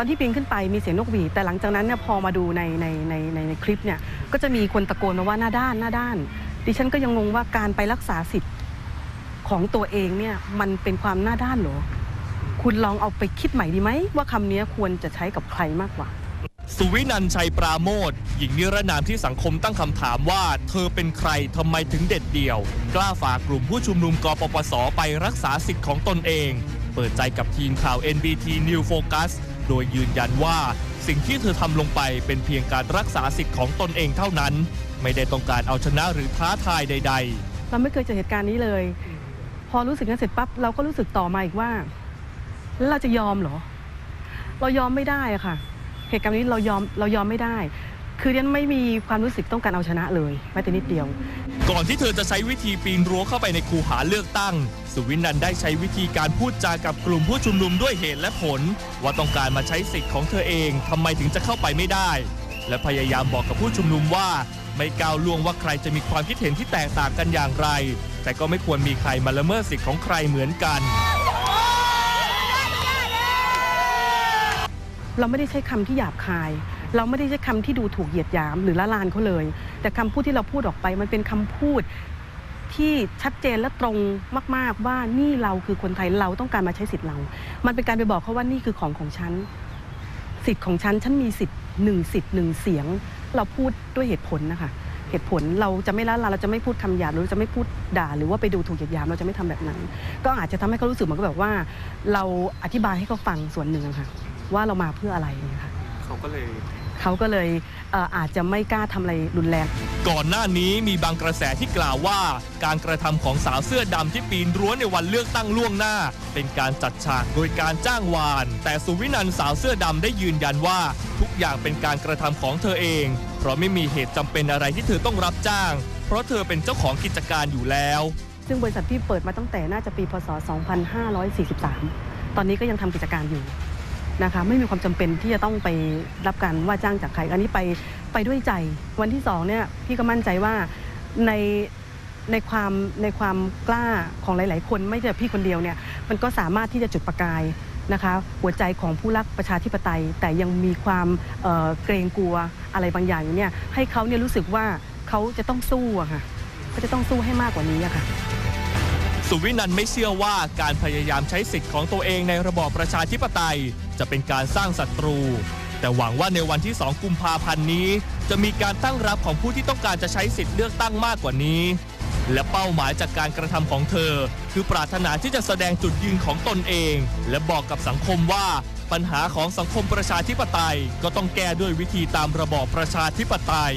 อนที่ปีนขึ้นไปมีเสียงนกหวีดแต่หลังจากนั้นเนี่ยพอมาดูในในในในในคลิปเนี่ยก็จะมีคนตะโกนมาว่าหน้าด้านหน้าด้าน ดิฉันก็ยังงงว่าการไปรักษาสิทธิ์ของตัวเองเนี่ยมันเป็นความหน้าด้านเหรอ คุณลองเอาไปคิดใหม่ดีไหม ว่าคำนี้ควรจะใช้กับใครมากกว่า สุวินันชัยปราโมทหญิงนิรนามที่สังคมตั้งคำถามว่า เธอเป็นใครทำไมถึงเด็ดเดี่ยว กล้าฝ่ากลุ่มผู้ชุมนุมกปปส ไปรักษาสิทธิ์ของตนเอง เปิดใจกับทีมข่าว NBT New Focus โดยยืนยันว่าสิ่งที่เธอทำลงไปเป็นเพียงการรักษาสิทธิ์ของตนเองเท่านั้น ไม่ได้ต้องการเอาชนะหรือท้าทายใด ๆ เราไม่เคยเจอเหตุการณ์นี้เลย พอรู้สึกนั้นเสร็จปั๊บเราก็รู้สึกต่อมาอีกว่า แล้วเราจะยอมเหรอ เรายอมไม่ได้อะค่ะ เหตุการณ์นี้เรายอมเรายอมไม่ได้ คือเรียนไม่มีความรู้สึกต้องการเอาชนะเลยแม้แต่นิดเดียว ก่อนที่เธอจะใช้วิธีปีนรั้วเข้าไปในคูหาเลือกตั้ง สุวินันท์ได้ใช้วิธีการพูดจากับกลุ่มผู้ชุมนุมด้วยเหตุและผล ว่าต้องการมาใช้สิทธิ์ของเธอเองทำไมถึงจะเข้าไปไม่ได้ และพยายามบอกกับผู้ชุมนุมว่า ไม่ก้าวล่วงว่าใครจะมีความคิดเห็นที่แตกต่างกันอย่างไร แต่ก็ไม่ควรมีใครมาละเมิดสิทธิ์ของใครเหมือนกันเราไม่ได้ใช้คำที่หยาบคาย เราไม่ได้ใช้คำที่ดูถูกเหยียดหยามหรือละลานเขาเลย แต่คำพูดที่เราพูดออกไปมันเป็นคำพูดที่ชัดเจนและตรงมาก ๆ ว่านี่เราคือคนไทยเราต้องการมาใช้สิทธิ์เรา มันเป็นการไปบอกเขาว่านี่คือของของฉัน สิทธิ์ของฉัน ฉันมีสิทธิ์หนึ่งสิทธิ์หนึ่งเสียง เราพูดด้วยเหตุผลนะคะ เหตุผลเราจะไม่ละลานเราจะไม่พูดคำหยาบหรือจะไม่พูดด่า หรือว่าไปดูถูกเหยียดหยามเราจะไม่ทำแบบนั้น ก็อาจจะทำให้เขารู้สึกเหมือนกับแบบว่า เราอธิบายให้เขาฟังส่วนหนึ่งค่ะว่าเรามาเพื่ออะไรเนี่ยค่ะเขาก็เลย เขาก็เลยเอ่ออาจจะไม่กล้าทำอะไรรุนแรง ก่อนหน้านี้มีบางกระแสที่กล่าวว่า การกระทำของสาวเสื้อดำที่ปีนรั้วในวันเลือกตั้งล่วงหน้า เป็นการจัดฉากโดยการจ้างวาน แต่สุวินันท์สาวเสื้อดำได้ยืนยันว่า ทุกอย่างเป็นการกระทำของเธอเอง เพราะไม่มีเหตุจำเป็นอะไรที่เธอต้องรับจ้าง เพราะเธอเป็นเจ้าของกิจการอยู่แล้ว ซึ่งบริษัทที่เปิดมาตั้งแต่น่าจะปีพศ 2543 ตอนนี้ก็ยังทำกิจการอยู่ นะคะไม่มีความจำเป็นที่จะต้องไปรับการว่าจ้างจากใคร อันนี้ไปไปด้วยใจ วันที่สองเนี่ยพี่ก็มั่นใจว่าในในความในความกล้าของหลาย ๆ คนไม่ใช่พี่คนเดียวเนี่ยมันก็สามารถที่จะจุดประกายนะคะหัวใจของผู้รักประชาธิปไตย แต่ยังมีความเเกรงกลัวอะไรบางอย่างอยู่เนี่ยให้เขาเนี่ยรู้สึกว่าเขาจะต้องสู้อะค่ะเขาจะต้องสู้ให้มากกว่านี้อะค่ะ สุวินันท์ไม่เชื่อว่าการพยายามใช้สิทธิ์ของตัวเองในระบอบประชาธิปไตย จะเป็นการสร้างศัตรู แต่หวังว่าในวันที่ 2 กุมภาพันธ์นี้ จะมีการตั้งรับของผู้ที่ต้องการจะใช้สิทธิ์เลือกตั้งมากกว่านี้ และเป้าหมายจากการกระทำของเธอ คือปรารถนาที่จะแสดงจุดยืนของตนเอง และบอกกับสังคมว่าปัญหาของสังคมประชาธิปไตย ก็ต้องแก้ด้วยวิธีตามระบอบประชาธิปไตย